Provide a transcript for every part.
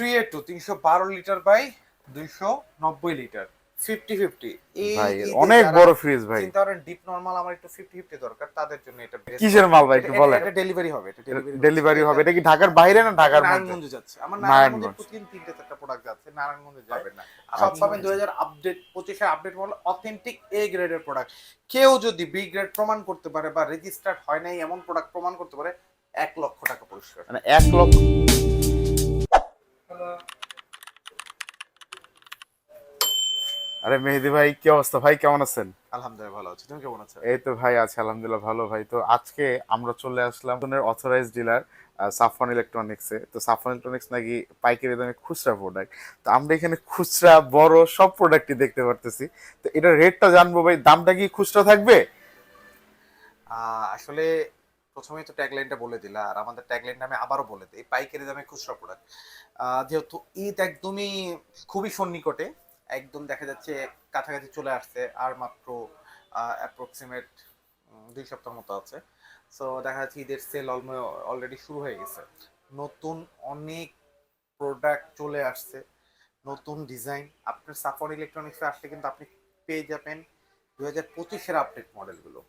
Three এ two তিনশো বারো litre by দুইশো নব্বই লিটার ফিফটি ফিফটি অনেক বড় ফ্রিজ ভাই। চিন্তা করেন ডিপ নরমাল আমার একটু ফিফটি ফিফটি দরকার তাদের জন্য এটা কিসের মাল ভাই একটু বলেন। এটা ডেলিভারি হবে এটা ডেলিভারি হবে। এটা কি ঢাকার বাইরে না ঢাকার মধ্যে? নারায়ণগঞ্জে যাচ্ছে। আমার নারায়ণগঞ্জ। প্রতিদিন তিনটে চারটা প্রোডাক্ট যাচ্ছে নারায়ণগঞ্জে যাবে না। সব আচ্ছা। পাবেন দুই হাজার আপডেট পঁচিশে আপডেট মডেল অথেন্টিক এ গ্রেডের প্রোডাক্ট কেউ যদি বি গ্রেড প্রমাণ করতে পারে বা রেজিস্টার্ড হয় নাই এমন প্রোডাক্ট প্রমাণ করতে পারে এক লক্ষ টাকা পুরস্কার মানে এক লক্ষ আরে মেহেদি ভাই কি অবস্থা? ভাই কেমন আছেন? আলহামদুলিল্লাহ ভালো আছি। তুমি কেমন আছো? এই তো ভাই আছে আলহামদুলিল্লাহ ভালো ভাই। তো আজকে আমরা চলে আসলাম অথরাইজ ডিলার সাফন ইলেকট্রনিক্সে তো সাফন ইলেকট্রনিক্স নাকি পাইকারি দামে খুচরা প্রোডাক্ট তো আমরা এখানে খুচরা বড় সব প্রোডাক্টই দেখতে পারতেছি। তো এটা রেটটা জানব ভাই দামটা কি খুচরা থাকবে? আসলে প্রথমেই তো ট্যাগলাইনটা বলে দিলা, আর আমাদের ট্যাগলাইনটা আমি আবারও বলে দিই পাইকারি দামে খুচরা প্রোডাক্ট যেহেতু ঈদ একদমই খুবই সন্নিকটে, একদম দেখা যাচ্ছে কাছাকাছি চলে আসছে, আর মাত্র অ্যাপ্রক্সিমেট দুই সপ্তাহ মতো আছে। সো দেখা যাচ্ছে ঈদের সেল অলরেডি শুরু হয়ে গেছে। নতুন অনেক প্রোডাক্ট চলে আসছে, নতুন ডিজাইন আপনার সাফর ইলেকট্রনিক্সে আসলে কিন্তু আপনি পেয়ে যাবেন দু হাজার পঁচিশের আপডেট মডেলগুলো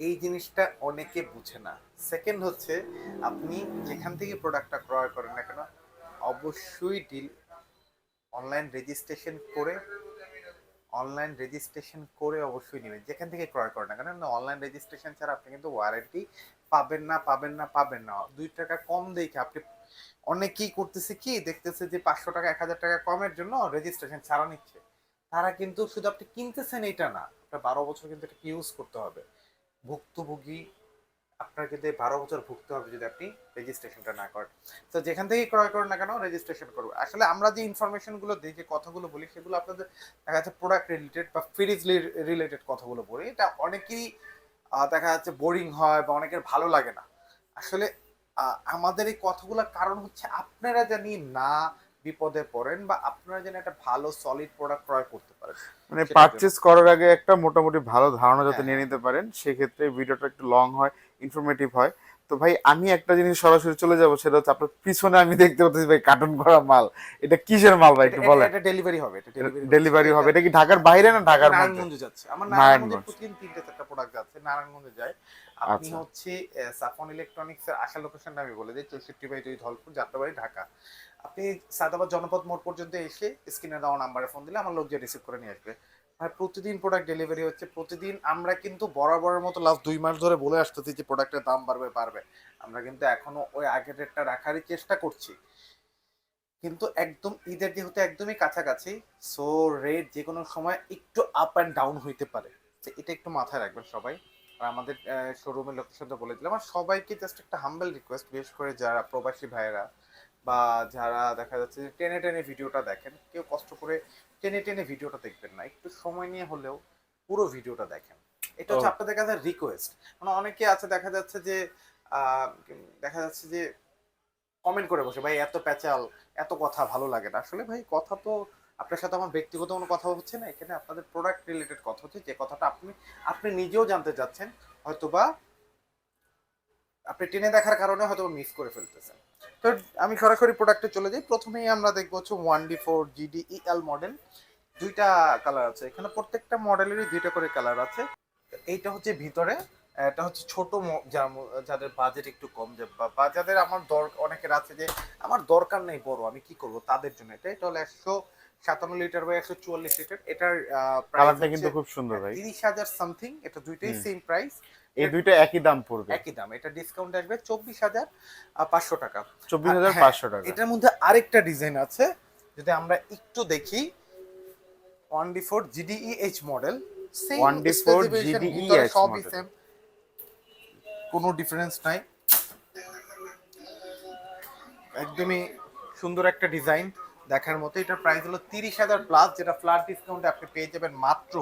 এই জিনিসটা অনেকে বুঝে না। সেকেন্ড হচ্ছে, আপনি যেখান থেকে প্রোডাক্টটা ক্রয় করেন না কেন, অবশ্যই ডিল অনলাইন রেজিস্ট্রেশন করে অনলাইন রেজিস্ট্রেশন করে অবশ্যই নেবেন। যেখান থেকে ক্রয় করেন না কেন অনলাইন রেজিস্ট্রেশন ছাড়া আপনি কিন্তু ওয়ারেন্টি পাবেন না পাবেন না পাবেন না। দুই টাকা কম দেখে আপনি, অনেকেই করতেছে কি, দেখতেছে যে পাঁচশো টাকা, এক হাজার টাকা কমের জন্য রেজিস্ট্রেশন ছাড়া নিচ্ছে। তারা কিন্তু শুধু আপনি কিনতেছেন এটা না, আপনার বারো বছর কিন্তু এটা ইউজ করতে হবে। ভুক্তভোগী আপনার কিন্তু বারো বছর ভুক্ত হবে যদি আপনি রেজিস্ট্রেশনটা না করেন। তো যেখান থেকে ক্রয় করেন না কেন রেজিস্ট্রেশন করব আসলে আমরা যে ইনফরমেশনগুলো দিই যে কথাগুলো বলি সেগুলো আপনাদের দেখা যাচ্ছে প্রোডাক্ট রিলেটেড বা ফ্রিজ রিলেটেড কথাগুলো বলি। এটা অনেকেরই আহ, দেখা যাচ্ছে বোরিং হয় বা অনেকের ভালো লাগে না। আসলে আমাদের এই কথাগুলোর কারণ হচ্ছে আপনারা জানি না বিপদে পড়েন বা আপনারা যেন একটা ভালো সলিড প্রোডাক্ট ক্রয় করতে পারেন। মানে পারচেস করার আগে একটা মোটামুটি ভালো ধারণা যাতে হ্যাঁ, নিয়ে নিতে পারেন সেক্ষেত্রে ভিডিওটা একটু লং হয় ইনফরমেটিভ হয়। তো ভাই আমি একটা জিনিস সরাসরি চলে যাব সেটা হচ্ছে আপনার পিছনে আমি দেখতে পাচ্ছি ভাই কার্টুন করা মাল। এটা কিসের মাল ভাই একটু বলেন। এটা ডেলিভারি হবে এটা ডেলিভারি হবে এটা কি ঢাকার বাইরে না ঢাকার মধ্যে? নারায়ণগঞ্জে যাচ্ছে। আমার নারায়ণগঞ্জ। প্রতিদিন তিনটে চারটা প্রোডাক্ট যাচ্ছে নারায়ণগঞ্জে যায়। আপনি আচ্ছা। হচ্ছে সাফন ইলেকট্রনিক্স এর আশা লোকেশনটা আমি বলে দিই চৌষট্টি বাই দুই ধলপুর যাত্রাবাড়ি ঢাকা। আপনি সাদাবাদ জনপদ মোড় পর্যন্ত এসে স্ক্রিনে দেওয়া নাম্বারে ফোন দিলে আমার লোক যে রিসিভ করে নিয়ে আসবে। আর প্রতিদিন প্রোডাক্ট ডেলিভারি হচ্ছে প্রতিদিন আমরা কিন্তু বরাবরের মতো লাস্ট দুই মাস ধরে বলে আসতেছি যে প্রোডাক্টের দাম বাড়বে বাড়বে। আমরা কিন্তু এখনও ওই আগের রেটটা রাখারই চেষ্টা করছি। কিন্তু একদম ঈদের যেহেতু একদমই কাছাকাছি সো রেট যে কোনো সময় একটু আপ অ্যান্ড ডাউন হইতে পারে। এটা একটু মাথায় রাখবেন সবাই। আর আমাদের শোরুমের লোকেশনটা বলে দিলাম। আর সবাইকে জাস্ট একটা হাম্বেল রিকোয়েস্ট বিশেষ করে যারা প্রবাসী ভাইয়েরা বা যারা দেখা যাচ্ছে যে টেনে টেনে ভিডিওটা দেখেন কেউ কষ্ট করে টেনে টেনে ভিডিওটা দেখবেন না। একটু সময় নিয়ে হলেও পুরো ভিডিওটা দেখেন। এটা হচ্ছে। আপনাদের কাছে রিকোয়েস্ট মানে অনেকে আছে দেখা যাচ্ছে যে দেখা যাচ্ছে যে কমেন্ট করে বসে ভাই এত প্যাচাল এত কথা ভালো লাগে না। আসলে ভাই কথা তো আপনার সাথে আমার ব্যক্তিগত কোনো কথা হচ্ছে না, এখানে আপনাদের প্রোডাক্ট রিলেটেড কথা হচ্ছে, যে কথাটা আপনি আপনি নিজেও জানতে চাচ্ছেন, হয়তোবা আপনি টেনে দেখার কারণে হয়তো মিস করে ফেলতেছেন। তো আমি সরাসরি প্রোডাক্টে চলে যাই, প্রথমেই আমরা দেখব হচ্ছে one D four GD EL model দুইটা কালার আছে। এখানে প্রত্যেকটা মডেলেরই দুইটা করে কালার আছে। এইটা হচ্ছে ভিতরে, এটা হচ্ছে ছোট যাদের বাজেট একটু কম, যে বা যাদের আমার দর, অনেকের আছে যে, আমার দরকার নেই বড়, আমি কি করব? তাদের জন্য এটা। এটা হলো একশো সাতান্ন লিটার বা একশো চুয়াল্লিশ লিটার এটার কালারটা কিন্তু খুব সুন্দর ভাই। তিরিশ হাজার সামথিং এটা দুইটাই সেম প্রাইস এই দুইটা একই দাম পড়বে। একই দাম এটা ডিসকাউন্ট আসবে চব্বিশ হাজার পাঁচশো টাকা। চব্বিশ হাজার হ্যাঁ, পাঁচশো টাকা। এটার মধ্যে আরেকটা ডিজাইন আছে যদি আমরা একটু দেখি one D four GDE H model 1D4 GDEH সবই সেম কোনো ডিফারেন্স নাই। একদমই সুন্দর একটা ডিজাইন দেখার মতো এটার প্রাইস হলো তিরিশ হাজার প্লাস যেটা ফ্ল্যাট ডিসকাউন্টে আপনি পেয়ে যাবেন মাত্র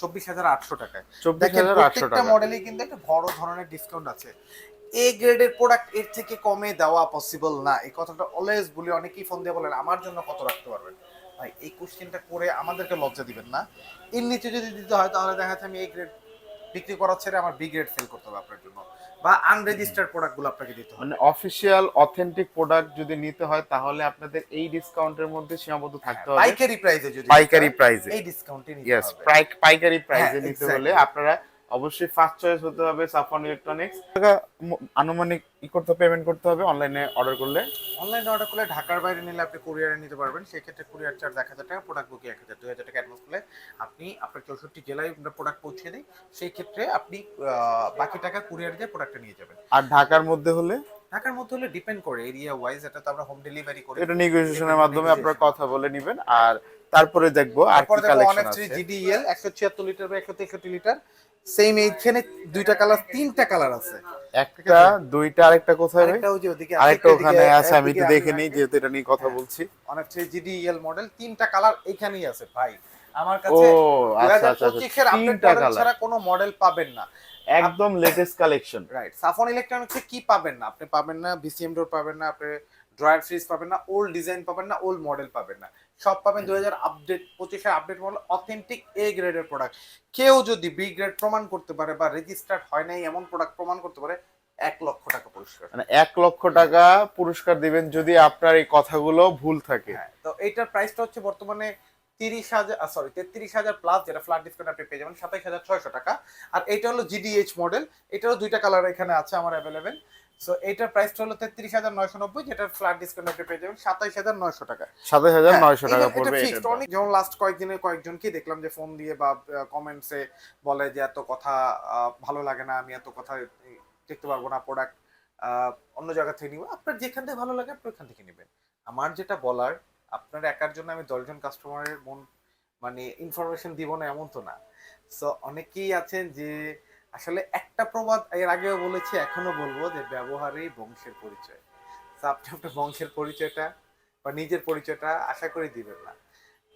চব্বিশ হাজার আটশো টাকায়। দেখেন প্রত্যেকটা টাকা মডেলই কিন্তু একটা বড় ধরনের ডিসকাউন্ট আছে। এ গ্রেডের প্রোডাক্টের থেকে কমে দেওয়া পসিবল না। এই কথাটা অলওয়েজ বলি অনেকেই ফোন দিয়ে বলেন আমার জন্য কত রাখতে পারবেন? ভাই এই কোশ্চেনটা করে আমাদেরকে লজ্জা দিবেন না। এর নিচে যদি দিতে হয় তাহলে দেখা যাচ্ছে আমি এই গ্রেড বিক্রি করার ছেড়ে আমার বি গ্রেড সেল করতে হবে আপনার জন্য। বা আনরেজিস্টার্ড প্রোডাক্টগুলো আপনাকে দিতে হবে। মানে অফিসিয়াল অথেন্টিক প্রোডাক্ট যদি নিতে হয় তাহলে আপনাদের এই ডিসকাউন্টের মধ্যে সীমাবদ্ধ থাকতে হবে। পাইকারি প্রাইসে যদি পাইকারি প্রাইসে এই ডিসকাউন্টে নিতে হবে। পাইকারি প্রাইসে হ্যাঁ, নিতে. হলে আপনারা অবশ্যই ফার্স্ট চয়েস হতে হবে সাফন ইলেকট্রনিক্স টাকা আনুমানিক ই করতে পেমেন্ট করতে হবে অনলাইনে অর্ডার করলে। অনলাইনে অর্ডার করলে ঢাকার বাইরে নিলে আপনি কুরিয়ারে নিতে পারবেন। সেক্ষেত্রে কুরিয়ার চার্জ এক হাজার টাকা প্রোডাক্ট বুকিং এক হাজার দুই হাজার টাকা অ্যাডভান্স করলে আপনি আপনার চৌষট্টি জেলায় আমরা প্রোডাক্ট পৌঁছে দিই। সেই ক্ষেত্রে আপনি বাকি টাকা কুরিয়ার দিয়ে প্রোডাক্টটা নিয়ে যাবেন। আর ঢাকার মধ্যে হলে? ঢাকার মধ্যে হলে ডিপেন্ড করে এরিয়া ওয়াইজ এটা তো আমরা হোম ডেলিভারি করি এটা নেগোসিয়েশনের মাধ্যমে আপনারা কথা বলে নেবেন। আর তারপরে দেখব আর কি কালেকশন আছে। জিডিএল একশো ছিয়াত্তর লিটার বা একশো তেষট্টি লিটার সেম এইখানে দুইটা কালার তিনটা কালার আছে। একটা দুইটা আরেকটা কোথায় আরেকটা ওই যে ওদিকে আরেকটা ওখানে আছে আমি তো দেখে নিই যেহেতু এটা নিয়ে কথা বলছি। অনেক থ্রি জিডিএল মডেল তিনটা কালার এইখানেই আছে ভাই। আমার ও কাছে আচ্ছা আচ্ছা। আচ্ছা, আপডেট তিনটা কালার ছাড়া কোনো মডেল পাবেন না। একদম লেটেস্ট কালেকশন রাইট সাফন ইলেকট্রনিক্সে কি পাবেন না? আপনি পাবেন না বিসিএম ডোর পাবেন না আপনি ড্রয়ার ফ্রিজ পাবেন না ওল্ড ডিজাইন পাবেন না ওল্ড মডেল পাবেন না। সব পাবেন দুই হাজার আপডেট পঁচিশের আপডেট মডেল অথেন্টিক এ গ্রেডের প্রোডাক্ট কেউ যদি বি গ্রেড প্রমাণ করতে পারে বা রেজিস্টার্ড হয় নাই এমন প্রোডাক্ট প্রমাণ করতে পারে এক লক্ষ টাকা পুরস্কার। মানে এক লক্ষ টাকা পুরস্কার দিবেন যদি আপনার এই কথাগুলো ভুল থাকে। হ্যাঁ তো এইটার প্রাইসটা হচ্ছে বর্তমানে তিরিশ হাজার সরি তেত্রিশ হাজার প্লাস যেটা ফ্ল্যাট ডিসকাউন্ট আপনি পেয়ে যাবেন সাতাইশ হাজার ছয়শো টাকা। আর এটা হলো জিডিএইচ মডেল এটারও দুইটা কালার এখানে আছে আমার অ্যাভেলেবেল সো এটার প্রাইসটা হলো তেত্রিশ হাজার নয়শো নব্বই যেটার ফ্ল্যাট ডিসকাউন্ট আপনি পেয়ে যাবেন সাতাইশ হাজার নয়শো টাকা হাজার নয়শো টাকা হ্যাঁ, পড়বে fixed। দাম। অনেক যেমন লাস্ট কয়েকদিনে কয়েকজনকে দেখলাম যে ফোন দিয়ে বা কমেন্টসে বলে যে এত কথা ভালো লাগে না আমি এত কথা দেখতে পারব না প্রোডাক্ট অন্য জায়গা থেকে নিব আপনার যেখান থেকে ভালো লাগে আপনি ওখান থেকে নেবেন আমার যেটা বলার আপনার একার জন্য আমি দশজন কাস্টমারের মন মানে ইনফরমেশন দিব না এমন তো না সো অনেকেই আছেন যে আসলে একটা প্রবাদ এর আগেও বলেছি, এখনও বলব যে ব্যবহারেই বংশের পরিচয়। তো আপনি আপনার বংশের পরিচয়টা বা নিজের পরিচয়টা আশা করি দিবেন না।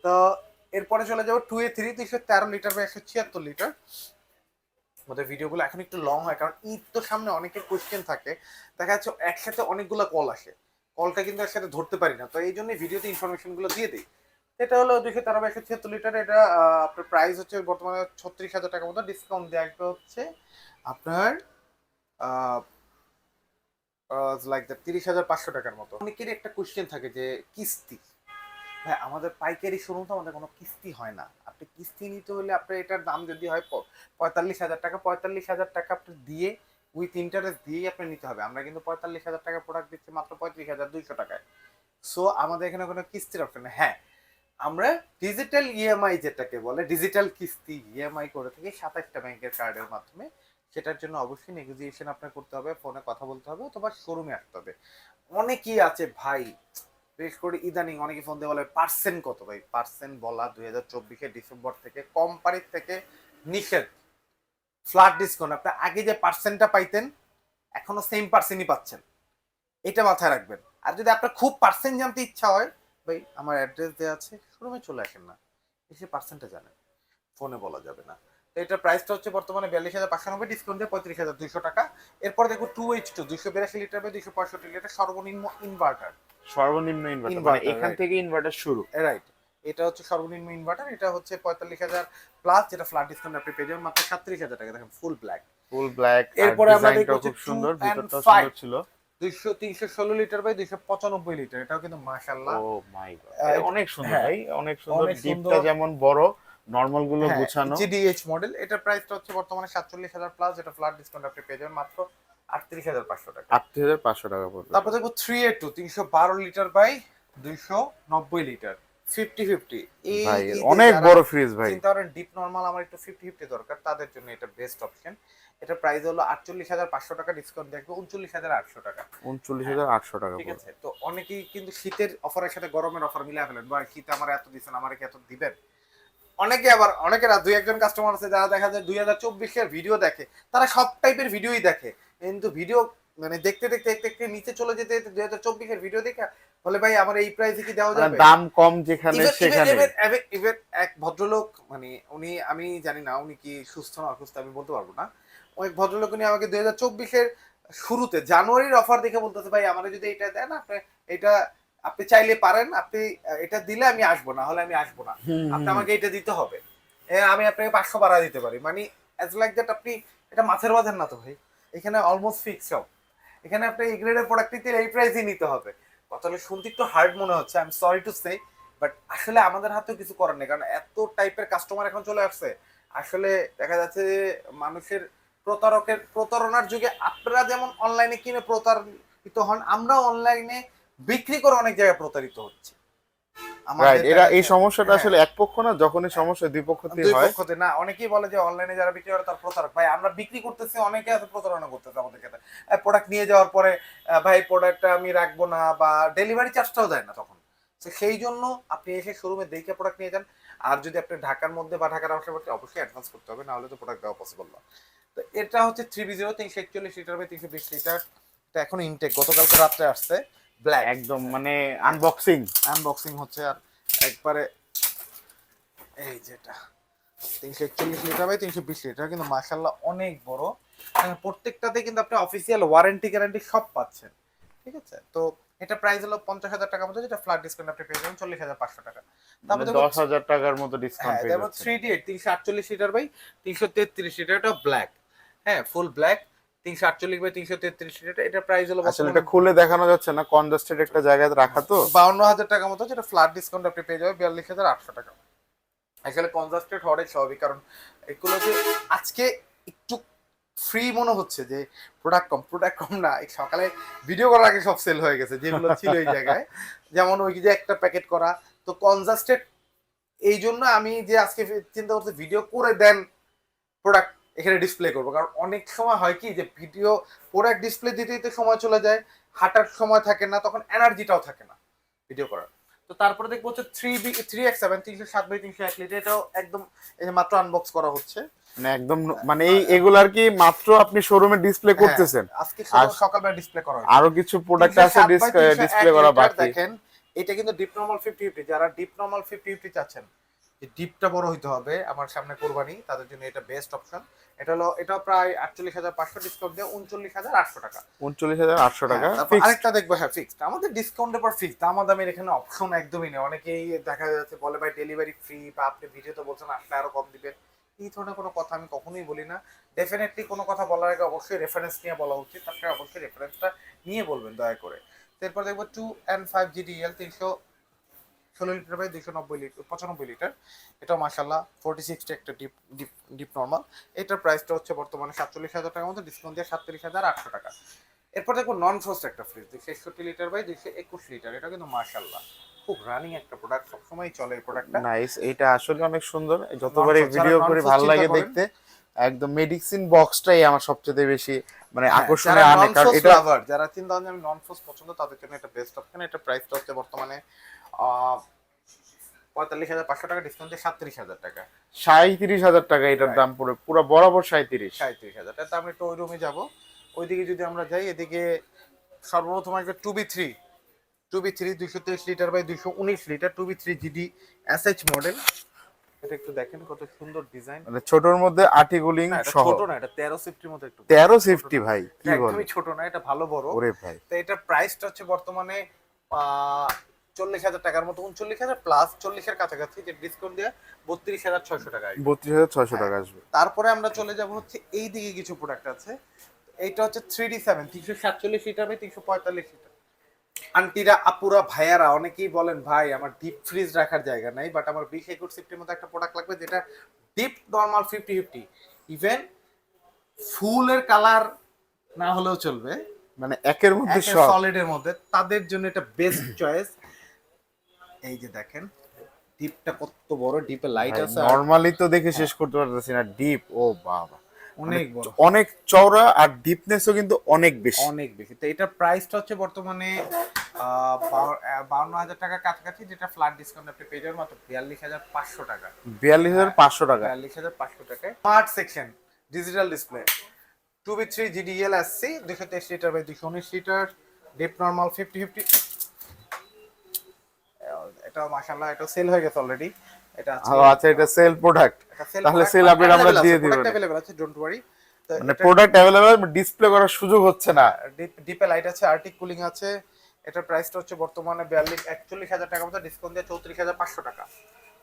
তো এরপরে চলে যাব টু এ থ্রি দুইশো তেরো লিটার বা একশো ছিয়াত্তর লিটার আমাদের ভিডিওগুলো এখন একটু লং হয়, কারণ ঈদ তো সামনে অনেকের কোয়েশ্চেন থাকে। দেখা যাচ্ছে একসাথে অনেকগুলো কল আসে। কলটা কিন্তু একসাথে ধরতে পারি না। তো এই জন্য ভিডিওতে ইনফরমেশনগুলো দিয়ে দিই। এটা হলো দুইশো তেরো বা একশো ছিয়াত্তর লিটার। এটা আপনার প্রাইস হচ্ছে বর্তমানে ছত্রিশ হাজার টাকার মতো ডিসকাউন্ট দেওয়া হচ্ছে আপনার লাইক দ্যাট তিরিশ হাজার পাঁচশো টাকার মতো। অনেকেরই একটা কোয়েশ্চেন থাকে যে, কিস্তি? হ্যাঁ আমাদের পাইকারি শোরুম তো আমাদের কোনো কিস্তি হয় না। আপনি কিস্তি নিতে হলে আপনার এটার দাম যদি হয় পঁয়তাল্লিশ হাজার টাকা, পঁয়তাল্লিশ হাজার টাকা আপনি দিয়ে উইথ ইন্টারেস্ট দিয়েই আপনি নিতে হবে। আমরা কিন্তু পঁয়তাল্লিশ হাজার টাকা প্রোডাক্ট দিচ্ছি মাত্র পঁয়ত্রিশ হাজার দুইশো টাকায়। সো আমাদের এখানে কোনো কিস্তির অপশন হ্যাঁ আমরা ডিজিটাল ইএমআই যেটাকে বলে ডিজিটাল কিস্তি ইএমআই করে থাকি সাত সাতাশটা ব্যাংকের কার্ডের মাধ্যমে। সেটার জন্য অবশ্যই নেগোসিয়েশন আপনার করতে হবে ফোনে কথা বলতে হবে অথবা শোরুমে আসতে হবে। অনেকেই আছে ভাই, বিশেষ করে ইদানিং অনেকে ফোন দিয়ে বলে, পার্সেন্ট কত ভাই? পার্সেন্ট বলা দুই হাজার চব্বিশে ডিসেম্বর থেকে, কোম্পানির থেকে নিষেধ। Flat discount. আপনি আগে যে পার্সেন্টটা পাইতেন, এখনও সেম পার্সেন্টই পাচ্ছেন। এটা মাথায় রাখবেন। আর যদি আপনার খুব পার্সেন্ট জানতে ইচ্ছা হয় ভাই আমার অ্যাড্রেস দেওয়া আছে শোরুমে চলে আসেন না। এসে পার্সেন্টটা জানেন। ফোনে বলা যাবে না। তো এটার প্রাইসটা হচ্ছে বর্তমানে বিয়াল্লিশ হাজার পাঁচশো নব্বই ডিসকাউন্ট দিয়ে পঁয়ত্রিশ হাজার দুইশো টাকা। এরপর দেখো টু এইচ টু দুইশো বিরাশি লিটার বা দুইশো পঁয়ষট্টি লিটার সর্বনিম্ন ইনভার্টার সর্বনিম্ন ইনভার্টার মানে এখান থেকে ইনভার্টার শুরু। রাইট এটা হচ্ছে সর্বনিম্ন ইনভার্টার এটা হচ্ছে পঁয়তাল্লিশ হাজার প্লাস যেটা ফ্ল্যাট ডিসকাউন্ট আপনি পেয়ে যাবেন মাত্র সাতত্রিশ হাজার টাকা। দেখেন ফুল ব্ল্যাক ফুল ব্ল্যাক এরপরে আমরা দেখব খুব সুন্দর 2 and ভিতরটাও 5 সুন্দর ছিল। দুইশো তিনশো ষোলো লিটার বাই দুইশো পঁচানব্বই লিটার। এটাও কিন্তু মাশাল্লাহ ও মাই অনেক সুন্দর হ্যাঁ, ভাই অনেক সুন্দর ডিপটা যেমন বড় নরমালগুলো হ্যাঁ, গুছানো। জিডিএইচ মডেল এটার প্রাইসটা হচ্ছে বর্তমানে সাতচল্লিশ হাজার প্লাস যেটা ফ্ল্যাট ডিসকাউন্ট আপনি পেয়ে যাবেন মাত্র আটত্রিশ হাজার পাঁচশো টাকা। আটত্রিশ হাজার পাঁচশো টাকা পড়বে। তারপর দেখব থ্রি এ টু তিনশো বারো লিটার বাই দুইশো নব্বই লিটার। ফিফটি ফিফটি অনেক বড় ফ্রিজ ভাই। চিন্তা করেন ডিপ নর্মাল আমার একটু ফিফটি ফিফটি দরকার তাদের জন্য এটা বেস্ট অপশন এটা প্রাইস হলো আটচল্লিশ হাজার পাঁচশো টাকা ডিসকাউন্ট দেখবে উনচল্লিশ হাজার আটশো টাকা। উনচল্লিশ হাজার আটশো টাকা ঠিক আছে তো অনেকেই কিন্তু শীতের অফারের সাথে গরমের অফার মিলিয়ে ফেলেন বা শীতে আমার এত দিচ্ছেন আমার কি এত দিবেন? অনেকে আবার অনেকের দুই একজন কাস্টমার আছে যারা দেখা যায় দুই হাজার চব্বিশের ভিডিও দেখে তারা সব টাইপের ভিডিওই দেখে। কিন্তু ভিডিও মানে দেখতে দেখতে দেখতে দেখতে নিচে চলে যেতে যেতে দুই হাজার চব্বিশের ভিডিও দেখে বলে ভাই আমার এই প্রাইসে কি দেওয়া মানে যাবে? দাম কম যেখানে সেখানে। even এক ভদ্রলোক মানে উনি আমি জানি না উনি কি সুস্থ না অসুস্থ আমি বলতে পারব না ওই ভদ্রলোক উনি আমাকে দুই হাজার চব্বিশের শুরুতে জানুয়ারির অফার দেখে বলতেছে ভাই আমার যদি এটা দেন আপনি এটা আপনি চাইলে পারেন আপনি এটা দিলে আমি আসব না হলে আমি আসব না। আপনি আমাকে এটা দিতে হবে। আমি আপনাকে পাঁচশো বাড়া দিতে পারি। মানে অ্যাজ লাইক দ্যাট আপনি এটা মাছের বাজার না তো ভাই? এখানে অলমোস্ট ফিক্স সব এখানে আপনি এই গ্রেডের প্রোডাক্ট নিতে এই প্রাইসই নিতে হবে। কথা হলে শুনতে একটু হার্ড মনে হচ্ছে I am sorry to say but আসলে আমাদের হাতেও কিছু করার নেই কারণ এত টাইপের কাস্টমার এখন চলে আসছে। আসলে দেখা যাচ্ছে যে মানুষের প্রতারকের প্রতারণার যুগে আপনারা যেমন অনলাইনে কিনে প্রতারিত হন আমরাও অনলাইনে বিক্রি করে অনেক জায়গায় প্রতারিত হচ্ছে। এরা এই সমস্যাটা হ্যাঁ। আসলে এক পক্ষ না যখনই সমস্যা দুই হয়। পক্ষতে না অনেকেই বলে যে অনলাইনে যারা বিক্রি করে তার প্রতারক। ভাই আমরা বিক্রি করতেছি অনেকে আছে প্রতারণা করতেছে আমাদের ক্ষেত্রে। প্রোডাক্ট নিয়ে যাওয়ার পরে ভাই প্রোডাক্টটা আমি রাখব না বা ডেলিভারি চার্জটাও দেয় না তখন। সেই জন্য আপনি এসে শোরুমে দেখে প্রোডাক্ট নিয়ে যান। আর যদি আপনি ঢাকার মধ্যে বা ঢাকার আশেপাশে অবশ্যই অ্যাডভান্স করতে হবে নাহলে তো প্রোডাক্ট দেওয়া পসিবল না। তো এটা হচ্ছে থ্রি বি জিরো তিনশো একচল্লিশ লিটার বাই তিনশো বিশ লিটার এটা এখন ইনটেক গতকালকে রাত্রে আসছে ব্ল্যাক একদম মানে আনবক্সিং আনবক্সিং হচ্ছে আর একবারে এই যেটা তিনশো একচল্লিশ লিটার বাই তিনশো বিশ লিটার কিন্তু মাসাল্লাহ অনেক বড়। মানে প্রত্যেকটাতে কিন্তু আপনি অফিসিয়াল ওয়ারেন্টি গ্যারান্টি সব পাচ্ছেন। ঠিক আছে? তো এটা প্রাইস হলো পঞ্চাশ হাজার টাকার মতো যেটা ফ্ল্যাট ডিসকাউন্ট আপনি পেয়ে যাবেন চল্লিশ হাজার পাঁচশো টাকা। তারপরে দশ হাজার টাকার মতো ডিসকাউন্ট হ্যাঁ পেয়ে থ্রি ডি এইট তিনশো আটচল্লিশ লিটার বাই তিনশো তেত্রিশ লিটার এটা ব্ল্যাক হ্যাঁ ফুল ব্ল্যাক তিনশো আটচল্লিশ বাই তিনশো তেত্রিশ লিটার এটা প্রাইস হলো আসলে এটা খুলে দেখানো যাচ্ছে না কনজাস্টেড একটা জায়গায় রাখা তো। বাউন্ন হাজার টাকা মতো যেটা ফ্ল্যাট ডিসকাউন্ট আপনি পেয়ে যাবেন বিয়াল্লিশ হাজার আটশো টাকা। আসলে কনজাস্টেড হওয়াটাই স্বাভাবিক কারণ এগুলো যে আজকে একটু ফ্রি মনে হচ্ছে যে প্রোডাক্ট কম প্রোডাক্ট কম না সকালে ভিডিও করার আগে সব সেল হয়ে গেছে যেগুলো ছিল এই জায়গায়। যেমন ওই যে একটা প্যাকেট করা তো কনজাস্টেড এই জন্য আমি যে আজকে চিন্তা করছি ভিডিও করে দেন প্রোডাক্ট এখানে ডিসপ্লে করব। কারণ অনেক সময় হয় কি যে ভিডিও প্রোডাক্ট ডিসপ্লে দিতে দিতে সময় চলে যায় হাঁটার সময় থাকে না তখন এনার্জিটাও থাকে না ভিডিও করার। তো তারপরে দেখব হচ্ছে three B three X seven তিনশো সাত বাই তিনশো এক লিটার এটাও একদম মাত্র আনবক্স করা হচ্ছে। মানে একদম মানে এই এগুলার কি মাত্র আপনি শোরুমে ডিসপ্লে করতেছেন। হ্যাঁ, আজকে আর- সকালবেলা ডিসপ্লে করা আরও কিছু প্রোডাক্ট আছে ডিসপ্লে করা বাকি। দেখেন এটা কিন্তু ডিপ নরমাল ফিফটি ফিফটি যারা ডিপ নরমাল ফিফটি ফিফটি চাচ্ছেন যে ডিপটা বড় হইতে হবে আমার সামনে কোরবানি তাদের জন্য এটা বেস্ট অপশন এটা হলো এটা প্রায় আটচল্লিশ হাজার পাঁচশো ডিসকাউন্ট দিয়ে উনচল্লিশ হাজার আটশো টাকা। উনচল্লিশ হাজার আটশো টাকা হ্যাঁ, আরেকটা দেখব হ্যাঁ ফিক্সড আমাদের ডিসকাউন্টের পর ফিক্সড দামাদামের এখানে অপশন একদমই নেই। অনেকেই দেখা যাচ্ছে বলে ভাই ডেলিভারি ফ্রি বা আপনি ভিডিওতে বলছেন আসলে আরও কম দিবেন। এই ধরনের কোনো কথা আমি কখনোই বলি না। ডেফিনেটলি কোনো কথা বলার আগে অবশ্যই রেফারেন্স নিয়ে বলা উচিত। আপনারা অবশ্যই রেফারেন্সটা নিয়ে বলবেন দয়া করে। এরপর দেখব টু অ্যান্ড ফাইভ জিডিএল তিনশো ষোলো লিটার বাই দুশো নব্বই লিটার পঁচানব্বই লিটার এটা মাসাল্লাহ ফোর্টি সিক্সটি একটা ডিপ ডিপ ডিপ নর্মাল এটার প্রাইসটা হচ্ছে বর্তমানে সাতচল্লিশ হাজার টাকার মতো ডিসকাউন্ট দিয়ে সাতত্রিশ হাজার আটশো টাকা। এরপর দেখব নন ফ্রোস্ট একটা ফ্রিজ দুশো একষট্টি লিটার বাই দুশো একুশ লিটার এটা কিন্তু মার্শাল্লাহ খুব রানিং একটা প্রোডাক্ট সবসময় চলে এই প্রোডাক্টটা নাইস এটা আসলে অনেক সুন্দর। যতবারই ভিডিও করি ভালো লাগে দেখতে। একদম মেডিসিন বক্সটাই আমার সবচেয়ে বেশি মানে হ্যাঁ, আকর্ষণীয় যারা আনে কারণ এটা lover, যারা চিন্তা করেন আমি নন ফ্রোস্ট পছন্দ তাদের জন্য এটা বেস্ট অপশন এটা প্রাইসটা হচ্ছে বর্তমানে পঁয়তাল্লিশ হাজার পাঁচশো টাকা ডিসকাউন্ট দিয়ে সাতত্রিশ হাজার টাকা। সাঁত্রিশ হাজার টাকা এটার দাম পড়ে পুরো বরাবর সাঁত্রিশ সাঁত্রিশ হাজার টাকা আমরা একটু ওই রুমে যাব। ওইদিকে যদি আমরা যাই এদিকে সর্বপ্রথম আসবে two B three two B three দুইশো তেইশ লিটার বাই দুইশো উনিশ litre two B three GD S H model এটা একটু দেখেন কত সুন্দর ডিজাইন। মানে ছোটর মধ্যে আর্টিকুলিং সহ। ছোট না এটা তেরো সিফটির মতো একটু তেরো সেফটি ভাই কি বল একদমই ছোট না এটা ভালো বড়। ওরে ভাই। তো এটার প্রাইসটা হচ্ছে বর্তমানে চল্লিশ হাজার টাকার মতো উনচল্লিশ হাজার প্লাস চল্লিশের কাছাকাছি যে ডিসকাউন্ট দিয়ে বত্রিশ হাজার ছয়শো টাকা আসবে। বত্রিশ হাজার ছয়শো টাকা আসবে। তারপরে আমরা চলে যাব হচ্ছে এই দিকে কিছু প্রোডাক্ট আছে। এইটা হচ্ছে থ্রি ডি সেভেন তিনশো সাতচল্লিশ লিটার বাই তিনশো পঁয়তাল্লিশ লিটার আন্টিরা আপুরা ভাইয়ারা অনেকেই বলেন ভাই আমার ডিপ ফ্রিজ রাখার জায়গা নাই বাট আমার বিশ একর সিফটির মতো একটা প্রোডাক্ট লাগবে যেটা deep normal fifty fifty even ফুলের কালার না হলেও চলবে মানে একের মধ্যে সব। সলিডের মধ্যে তাদের জন্য এটা বেস্ট চয়েস এই যে দেখেন ডিপটা কত বড় ডিপে লাইট আছে নরমালি তো দেখে শেষ করতে পারতেছি না ডিপ ও বাবা। অনেক বড়। অনেক চওড়া আর ডিপনেসও কিন্তু অনেক বেশি। অনেক বেশি। তো এটার প্রাইসটা হচ্ছে বর্তমানে বাউন্ন হাজার টাকার কাছাকাছি যেটা ফ্ল্যাট ডিসকাউন্ট আপনি পেয়ে যাবেন মাত্র বিয়াল্লিশ হাজার পাঁচশো টাকা। বিয়াল্লিশ হাজার পাঁচশো টাকা। বিয়াল্লিশ হাজার পাঁচশো টাকায় smart section digital display two B three GDL আসছি দুশো তেইশ লিটার বাই দুশো উনিশ litre deep normal fifty fifty এটা মাসাল্লাহ এটা সেল হয়ে গেছে অলরেডি এটা আছে আচ্ছা এটা সেল প্রোডাক্ট তাহলে product, sell আমরা দিয়ে দিব available আছে ডোন্ট ওয়ারি মানে প্রোডাক্ট অ্যাভেলেবল ডিসপ্লে করার সুযোগ হচ্ছে না। ডিপে লাইট আছে আর্টিক কুলিং আছে। এটার প্রাইসটা হচ্ছে বর্তমানে বিয়াল্লিশ একচল্লিশ হাজার টাকা মতো ডিসকাউন্ট দিয়ে চৌত্রিশ হাজার পাঁচশো টাকা।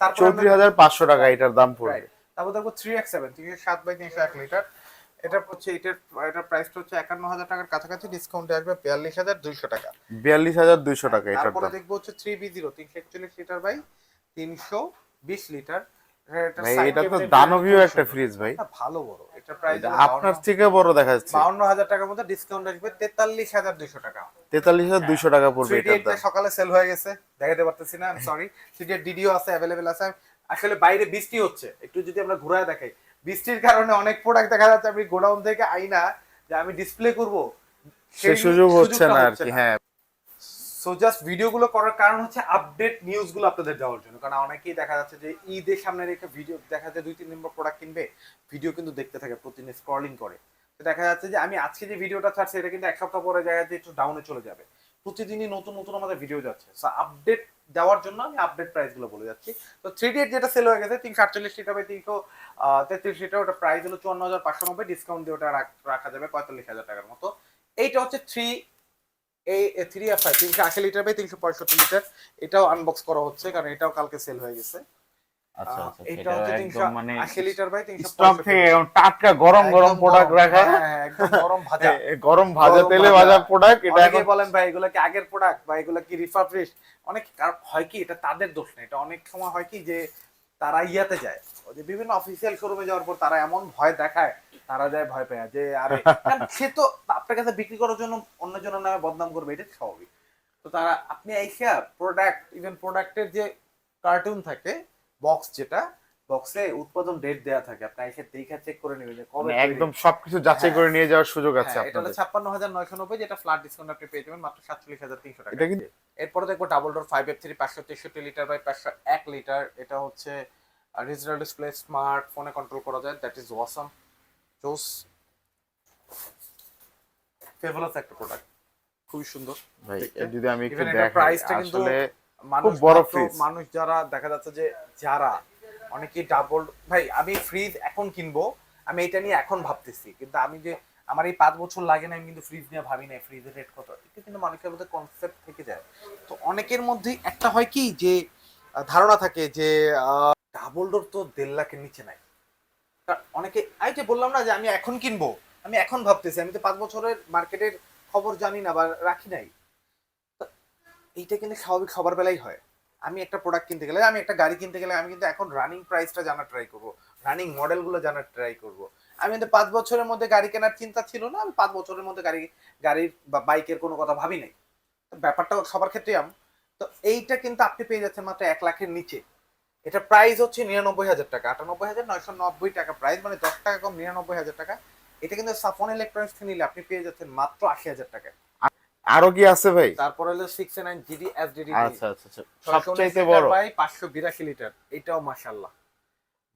তারপর চৌত্রিশ হাজার পাঁচশো টাকা এটার দাম পড়বে। তারপর দেখব থ্রি এক্স সেভেন তিনশো সাত বাই তিনশো এক লিটার এটা হচ্ছে এটার এটার প্রাইসটা হচ্ছে একান্ন হাজার টাকার কাছাকাছি ডিসকাউন্টে আসবে বিয়াল্লিশ হাজার দুইশো টাকা। বিয়াল্লিশ হাজার দুইশো টাকা এটার তারপরে দেখব হচ্ছে থ্রি বি জিরো তিনশো একচল্লিশ লিটার বাই তিনশো বিশ লিটার এটা তো দানবীয় একটা ফ্রিজ ভাই। ভালো বড়। এটা প্রাইস আপনার থেকে বড় দেখা যাচ্ছে। বাউন্ন হাজার টাকার মধ্যে ডিসকাউন্ট আসবে তেতাল্লিশ হাজার দুইশো টাকা। তেতাল্লিশ হাজার দুইশো টাকা পড়বে সকালে সেল হয়ে গেছে দেখাতে পারতেছি না সরি ডিডিও আছে অ্যাভেলেবেল আছে। আসলে বাইরে বৃষ্টি হচ্ছে একটু যদি আমরা ঘুরায় দেখাই। বৃষ্টির কারণে অনেক প্রোডাক্ট দেখা যাচ্ছে আমি গোডাউন থেকে আই না যে আমি ডিসপ্লে করব। সে সুযোগ হচ্ছে না আর কি হ্যাঁ। সো জাস্ট ভিডিওগুলো করার কারণ হচ্ছে আপডেট নিউজগুলো আপনাদের দেওয়ার জন্য। কারণ অনেকেই দেখা যাচ্ছে যে ঈদের সামনে রেখে ভিডিও দেখা যায় দুই তিন নম্বর প্রোডাক্ট কিনবে ভিডিও কিন্তু দেখতে থাকে, প্রতিদিন স্ক্রলিং করে। তো দেখা যাচ্ছে যে আমি আজকে যে ভিডিওটা ছাড়ছি, এটা কিন্তু এক সপ্তাহ পরে দেখা যাচ্ছে একটু ডাউনে চলে যাবে। প্রতিদিনই নতুন নতুন আমাদের ভিডিও যাচ্ছে। সো আপডেট দেওয়ার জন্য আমি আপডেট প্রাইসগুলো বলে যাচ্ছি। তো থ্রি ডি যেটা সেল হয়ে গেছে, তিনশো আটচল্লিশ লিটার বাই তিনশো তেত্রিশ লিটার ওটা প্রাইস হলো চুয়ান্ন হাজার পাঁচশো নব্বই ডিসকাউন্ট দিয়ে ওটা রাখা যাবে পঁয়তাল্লিশ হাজার টাকার মতো। এইটা হচ্ছে থ্রি এই থ্রি এফ আই তিনশো আশি লিটার বাই তিনশো পঁয়ষট্টি লিটার এটাও আনবক্স করা হচ্ছে কারণ এটাও কালকে সেল হয়ে গেছে। আচ্ছা আচ্ছা একদম মানে গরম গরম প্রোডাক্ট রাখা। গরম ভাজা। গরম ভাজা তেলে ভাজা। প্রোডাক্ট এটা বলেন ভাই এগুলো কি আগের প্রোডাক্ট বা এগুলো কি অনেক হয় কি এটা তাদের দোষ না এটা অনেক সময় হয় কি যে তারা ইয়াতে যায়। ওই যে বিভিন্ন অফিসিয়াল শোরুমে যাওয়ার পর তারা এমন ভয় দেখায় তারা যায় ভয় পায়। যে আরে সে তো আপনার কাছে বিক্রি করার জন্য অন্যজনের নামে বদনাম করবে এটা স্বাভাবিক। তো তারা আপনি আইসা প্রোডাক্ট ইভেন প্রোডাক্টের যে কার্টুন থাকে বক্স যেটা বক্সে উৎপাদন ডেট দেয়া থাকে। আপনি এসে দেখা চেক করে নেবেন যে কবে মানে একদম সবকিছু যাচাই করে নিয়ে যাওয়ার সুযোগ আছে হ্যাঁ, এটা আপনাদের। নয়শো নব্বই যেটা ফ্ল্যাট ডিসকাউন্ট আপনি পেয়ে যাবেন মাত্র সাতচল্লিশ হাজার তিনশো টাকা এটা কিন্তু এরপরে দেখব double door five F three পাঁচশো তেষট্টি লিটার বাই পাঁচশো এক লিটার এটা হচ্ছে ডিজিটাল ডিসপ্লে স্মার্ট ফোনে কন্ট্রোল করা যায় দ্যাট ইজ ওয়াসাম জোস ফেভারাস একটা প্রোডাক্ট খুবই সুন্দর। ভাই যদি আমি একটু দেখাই কিন্তু আসলে মানুষ বড় মাত্র- মানুষ যারা দেখা যাচ্ছে যে যারা অনেকেই ডাবল ভাই আমি ফ্রিজ এখন কিনবো আমি এটা নিয়ে এখন ভাবতেছি কিন্তু আমি যে আমার এই পাঁচ বছর লাগে না, আমি কিন্তু ফ্রিজ নিয়ে ভাবি না ফ্রিজের রেট কত? এটা কিন্তু মানুষের মধ্যে কনসেপ্ট থেকে যায়। তো অনেকের মধ্যেই একটা হয় কি যে ধারণা থাকে যে ডাবল ডোর তো দেড় লাখের নিচে নাই। অনেকে আমি যে বললাম না যে আমি এখন কিনবো, আমি এখন ভাবতেছি, আমি তো পাঁচ বছরের মার্কেটের খবর জানি না বা রাখি নাই। এইটা কিন্তু স্বাভাবিক সবার বেলাই হয়। আমি একটা প্রোডাক্ট কিনতে গেলে, আমি একটা গাড়ি কিনতে গেলে, আমি কিন্তু এখন রানিং প্রাইসটা জানার ট্রাই করব রানিং মডেলগুলো জানার ট্রাই করব। আমি কিন্তু পাঁচ বছরের মধ্যে গাড়ি কেনার চিন্তা ছিল না আমি পাঁচ বছরের মধ্যে গাড়ি গাড়ির বা বাইকের কোনো কথা ভাবি নাই। ব্যাপারটা সবার ক্ষেত্রে আম তো এইটা কিন্তু আপনি পেয়ে যাচ্ছেন মাত্র এক লাখের নিচে। এটা প্রাইস হচ্ছে নিরানব্বই হাজার টাকা আটানব্বই হাজার নয়শো নব্বই টাকা প্রাইস মানে দশ টাকা কম নিরানব্বই হাজার টাকা। এটা কিন্তু সাফন ইলেকট্রনিক্স নিলে আপনি পেয়ে যাচ্ছেন মাত্র আশি হাজার টাকা। আরও কি আছে ভাই? তারপরে হলো six nine GD S DD আচ্ছা আচ্ছা আচ্ছা। সবচাইতে বড়। পাঁচশো বিরাশি লিটার এটাও মাশাল্লাহ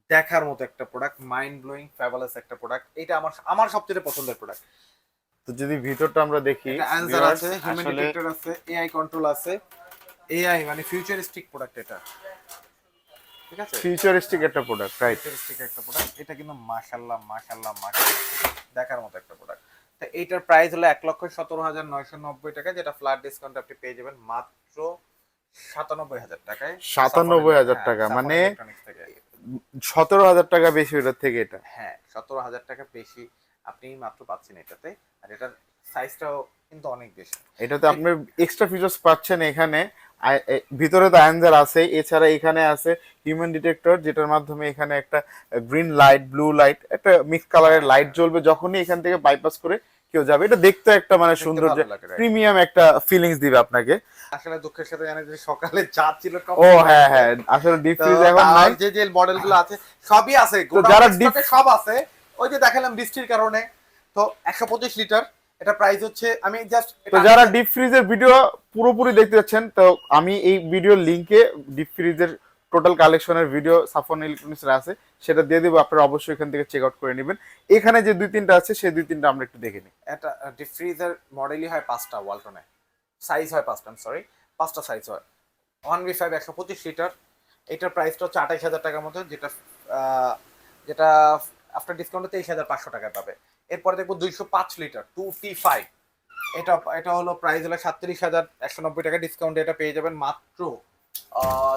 দেখার মতো একটা প্রোডাক্ট মাইন্ড ব্লোয়িং ফ্যাবালাস একটা প্রোডাক্ট এটা আমার আমার সবচেয়ে পছন্দের প্রোডাক্ট তো যদি ভিতরটা আমরা দেখি অ্যান্সার আছে হিউম্যান ডিটেক্টর আছে এআই কন্ট্রোল আছে। এআই মানে ফিউচারিস্টিক প্রোডাক্ট এটা। ঠিক আছে? ফিউচারিস্টিক একটা প্রোডাক্ট রাইট ফিউচারিস্টিক একটা প্রোডাক্ট এটা কিন্তু মাশাল্লাহ মাশাল্লাহ মাশাল্লাহ দেখার মতো একটা প্রোডাক্ট তো এইটার প্রাইস হলো এক লক্ষ সতেরো হাজার নয়শো নব্বই টাকা যেটা ফ্ল্যাট ডিসকাউন্ট আপনি পেয়ে যাবেন মাত্র সাতানব্বই হাজার টাকায়। 97,000 হ্যাঁ, টাকা, মানে-। সতেরো হাজার টাকা বেশি ওটার থেকে এটা। হ্যাঁ সতেরো হাজার টাকা বেশি আপনি মাত্র পাচ্ছেন এটাতে। আর এটার সাইজটাও কিন্তু অনেক বেশি। এটাতে আপনি এক্সট্রা ফিচার্স পাচ্ছেন এখানে। ভিতরে তো অ্যানজার আছে এছাড়া এখানে আছে হিউম্যান ডিটেক্টর যেটার মাধ্যমে এখানে একটা গ্রিন লাইট ব্লু লাইট একটা মিক্স কালারের লাইট জ্বলবে। যখনই এখান থেকে বাইপাস করে কেউ যাবে। এটা দেখতে একটা মানে সুন্দর প্রিমিয়াম একটা ফিলিংস দিবে আপনাকে। আসলে দুঃখের সাথে জানি যে সকালে যা ছিল ও হ্যাঁ হ্যাঁ আসলে ডিপ ফ্রিজ এখন নাই। যে যে মডেলগুলো আছে সবই আছে। তো যারা deep- সব আছে। ওই যে দেখালাম বৃষ্টির কারণে। তো একশো পঁচিশ লিটার এটা প্রাইস হচ্ছে আমি জাস্ট তো যারা ডিপ ফ্রিজের ভিডিও পুরোপুরি দেখতে যাচ্ছেন তো আমি এই ভিডিওর লিংকে ডিপ ফ্রিজের টোটাল কালেকশনের ভিডিও সাফন ইলেকট্রনিক্স আছে, সেটা দিয়ে দেবো, আপনারা অবশ্যই এখান থেকে চেক আউট করে নেবেন। এখানে যে দুই তিনটা আছে, সেই দুই তিনটা আমরা একটু দেখে নিই। একটা ডিপ ফ্রিজের মডেলই হয় পাঁচটা ওয়ালটনে সাইজ হয় পাঁচটা সরি পাঁচটা সাইজ হয়। ওয়ান বি ফাইভ একশো পঁচিশ লিটার এটার প্রাইসটা হচ্ছে আঠাইশ হাজার টাকার মতো, যেটা যেটা আফটার ডিসকাউন্টে তেইশ হাজার পাঁচশো টাকায় পাবে। এরপরে দেখব দুইশো পাঁচ লিটার টু টি ফাইভ এটা এটা হলো প্রাইস হলো সাতত্রিশ হাজার একশো নব্বই টাকা ডিসকাউন্টে এটা পেয়ে যাবেন মাত্র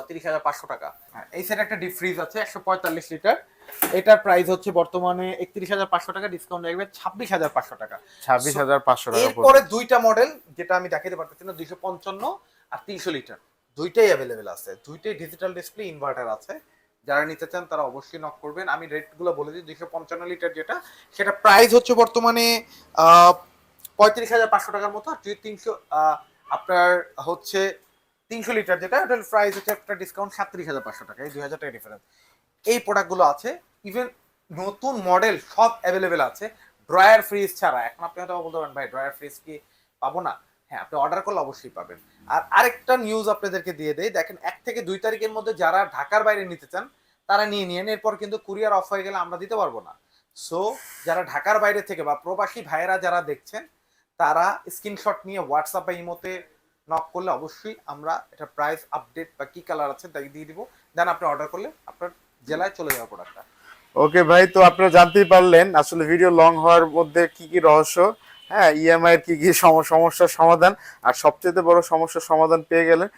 তিরিশ হাজার পাঁচশো টাকা। হ্যাঁ এই সেট একটা ডিপ ফ্রিজ আছে একশো পঁয়তাল্লিশ লিটার এটার প্রাইস হচ্ছে বর্তমানে একত্রিশ হাজার পাঁচশো টাকা ডিসকাউন্ট থাকবে ছাব্বিশ হাজার পাঁচশো টাকা। ছাব্বিশ হাজার পাঁচশো টাকা। এরপরে দুইটা মডেল যেটা আমি দেখাতে পারতেছি না দুইশো পঞ্চান্ন আর তিনশো লিটার দুইটাই অ্যাভেলেবেল আছে। দুইটাই ডিজিটাল ডিসপ্লে ইনভার্টার আছে। যারা নিতে চান তারা অবশ্যই নক করবেন। আমি রেটগুলো বলে দিই দুইশো পঞ্চান্ন লিটার যেটা সেটা প্রাইস হচ্ছে বর্তমানে পঁয়ত্রিশ হাজার পাঁচশো টাকার মতো আর তিনশো আপনার হচ্ছে তিনশো লিটার, যেটা ওটার প্রাইস হচ্ছে একটা ডিসকাউন্ট সাতত্রিশ হাজার পাঁচশো টাকা, এই দুই হাজার টাকা ডিফারেন্স এই প্রোডাক্টগুলো আছে ইভেন নতুন মডেল সব অ্যাভেলেবেল আছে ড্রয়ার ফ্রিজ ছাড়া। এখন আপনি হয়তো বলতে পারেন, ভাই ড্রয়ার ফ্রিজ কি পাবো না? হ্যাঁ আপনি অর্ডার করলে অবশ্যই পাবেন। আর আরেকটা নিউজ আপনাদেরকে দিয়ে দেয় দেখেন এক থেকে দুই তারিখের মধ্যে যারা ঢাকার বাইরে নিতে চান, তারা নিয়ে নিয়ে এরপর কিন্তু কুরিয়ার অফ হয়ে গেলে আমরা দিতে পারব না। সো যারা ঢাকার বাইরে থেকে বা প্রবাসী ভাইয়েরা যারা দেখছেন, তারা স্ক্রিনশট নিয়ে হোয়াটসঅ্যাপ বা ইমোতে নক করলে অবশ্যই আমরা এটা প্রাইস আপডেট বা কি কালার আছে তাই দিয়ে দিব। দেন আপনি অর্ডার করলে আপনার জেলায় চলে যাওয়ার প্রোডাক্টটা ওকে ভাই, তো আপনারা জানতেই পারলেন আসলে ভিডিও লং হওয়ার মধ্যে কি কি রহস্য হ্যাঁ ইএমআই এর কি কি সম- সমস্যার সমাধান, আর সবচেয়ে বড় সমস্যার সমাধান পেয়ে গেলেন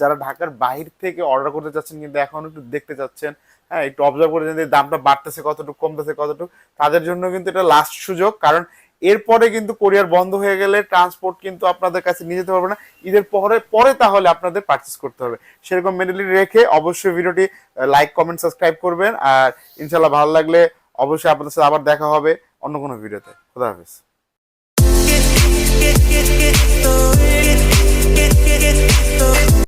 যারা ঢাকার বাইরে থেকে অর্ডার করতে চাচ্ছেন কিন্তু এখন একটু দেখতে চাচ্ছেন হ্যাঁ একটু অবজার্ভ করে যদি দামটা বাড়তেছে কতটুকু, কমতেছে কতটুকু, তাদের জন্য কিন্তু এটা লাস্ট সুযোগ, কারণ এরপরে কিন্তু কোরিয়ার বন্ধ হয়ে গেলে ট্রান্সপোর্ট কিন্তু আপনাদের কাছে নিয়ে যেতে পারবে না। ঈদের পরে পরে তাহলে আপনাদের পারচেস করতে হবে। সেরকম মেন্টালি রেখে অবশ্যই ভিডিওটি লাইক কমেন্ট সাবস্ক্রাইব করবেন। আর ইনশাল্লাহ ভালো লাগলে অবশ্যই আপনাদের সাথে আবার দেখা হবে অন্য কোনো ভিডিওতে। খুদা হাফিজ।